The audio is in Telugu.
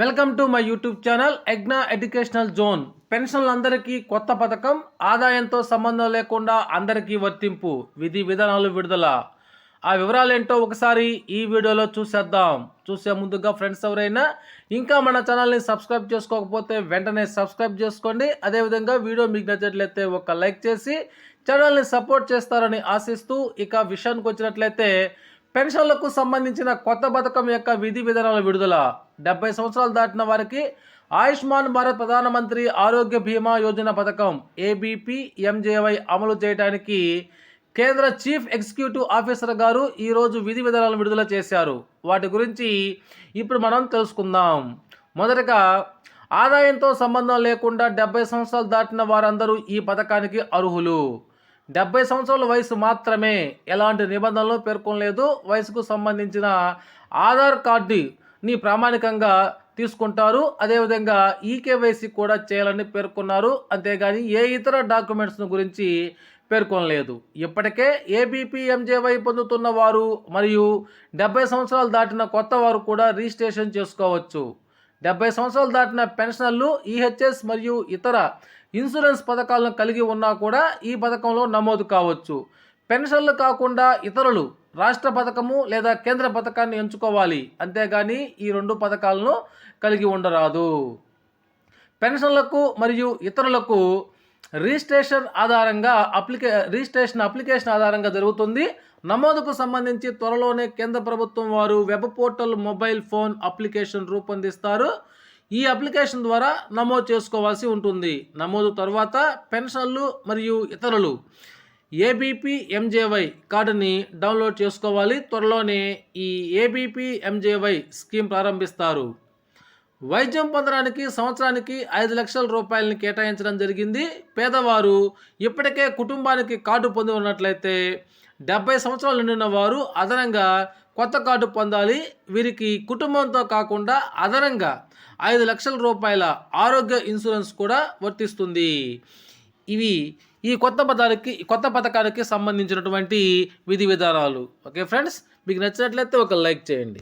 Welcome to my YouTube channel ఎగ్నా educational zone. పెన్షన్లందరికీ కొత్త పథకం ఆదాయంతో సంబంధం లేకుండా అందరికీ వర్తింపు విధి విధానాలు విడుదల. ఆ వివరాలేంటో ఒకసారి ఈ వీడియోలో చూసేద్దాం. చూసే ముందుగా ఫ్రెండ్స్ ఎవరైనా ఇంకా మన ఛానల్ని సబ్స్క్రైబ్ చేసుకోకపోతే వెంటనే సబ్స్క్రైబ్ చేసుకోండి. అదేవిధంగా వీడియో మీకు నచ్చినట్లయితే ఒక లైక్ చేసి ఛానల్ని సపోర్ట్ చేస్తారని ఆశిస్తూ ఇక విషయానికి వచ్చినట్లయితే పెన్షన్లకు సంబంధించిన కొత్త పథకం యొక్క విధి విధానాల విడుదల. డెబ్బై సంవత్సరాలు దాటిన వారికి ఆయుష్మాన్ భారత్ ప్రధానమంత్రి ఆరోగ్య బీమా యోజన పథకం ఏబీపీ ఎంజేవై అమలు చేయడానికి కేంద్ర చీఫ్ ఎగ్జిక్యూటివ్ ఆఫీసర్ గారు ఈరోజు విధి విధానాలను విడుదల చేశారు. వాటి గురించి ఇప్పుడు మనం తెలుసుకుందాం. మొదటగా ఆదాయంతో సంబంధం లేకుండా డెబ్బై సంవత్సరాలు దాటిన వారందరూ ఈ పథకానికి అర్హులు. డెబ్బై సంవత్సరాల వయసు మాత్రమే ఎలాంటి నిబంధనలు పేర్కొనలేదు. వయసుకు సంబంధించిన ఆధార్ కార్డు ని ప్రామాణికంగా తీసుకుంటారు. అదేవిధంగా ఈకేవైసీ కూడా చేయాలని పేర్కొన్నారు. అంతేగాని ఏ ఇతర డాక్యుమెంట్స్ను గురించి పేర్కొనలేదు. ఇప్పటికే ఏబీపీఎంజేవై పొందుతున్న వారు మరియు డెబ్బై సంవత్సరాలు దాటిన కొత్త వారు కూడా రిజిస్ట్రేషన్ చేసుకోవచ్చు. డెబ్బై సంవత్సరాలు దాటిన పెన్షనర్లు ఈహెచ్ఎస్ మరియు ఇతర ఇన్సూరెన్స్ పథకాలను కలిగి ఉన్నా కూడా ఈ పథకంలో నమోదు కావచ్చు. పెన్షన్లు కాకుండా ఇతరులు రాష్ట్ర పథకము లేదా కేంద్ర పథకాన్ని ఎంచుకోవాలి. అంతేగాని ఈ రెండు పథకాలను కలిగి ఉండరాదు. పెన్షన్లకు మరియు ఇతరులకు రిజిస్ట్రేషన్ ఆధారంగా అప్లికే రిజిస్ట్రేషన్ అప్లికేషన్ ఆధారంగా జరుగుతుంది. నమోదుకు సంబంధించి త్వరలోనే కేంద్ర ప్రభుత్వం వారు web portal mobile phone application రూపొందిస్తారు. ఈ అప్లికేషన్ ద్వారా నమోదు చేసుకోవాల్సి ఉంటుంది. నమోదు తర్వాత పెన్షన్లు మరియు ఇతరులు ఏబీపీ ఎంజేవై కార్డుని డౌన్లోడ్ చేసుకోవాలి. త్వరలోనే ఈ ఏబీపీ ఎంజేవై స్కీమ్ ప్రారంభిస్తారు. వైద్యం పొందడానికి సంవత్సరానికి ఐదు లక్షల రూపాయలని కేటాయించడం జరిగింది. పేదవారు ఇప్పటికే కుటుంబానికి కార్డు పొంది ఉన్నట్లయితే డెబ్బై సంవత్సరాలు నిండిన వారు అదనంగా కొత్త కార్డు పొందాలి. వీరికి కుటుంబంతో కాకుండా అదనంగా ఐదు లక్షల రూపాయల ఆరోగ్య ఇన్సూరెన్స్ కూడా వర్తిస్తుంది. ఇవి ఈ కొత్త పథకానికి కొత్త పథకానికి సంబంధించినటువంటి విధి విధానాలు. ఓకే ఫ్రెండ్స్ మీకు నచ్చినట్లయితే ఒక లైక్ చేయండి.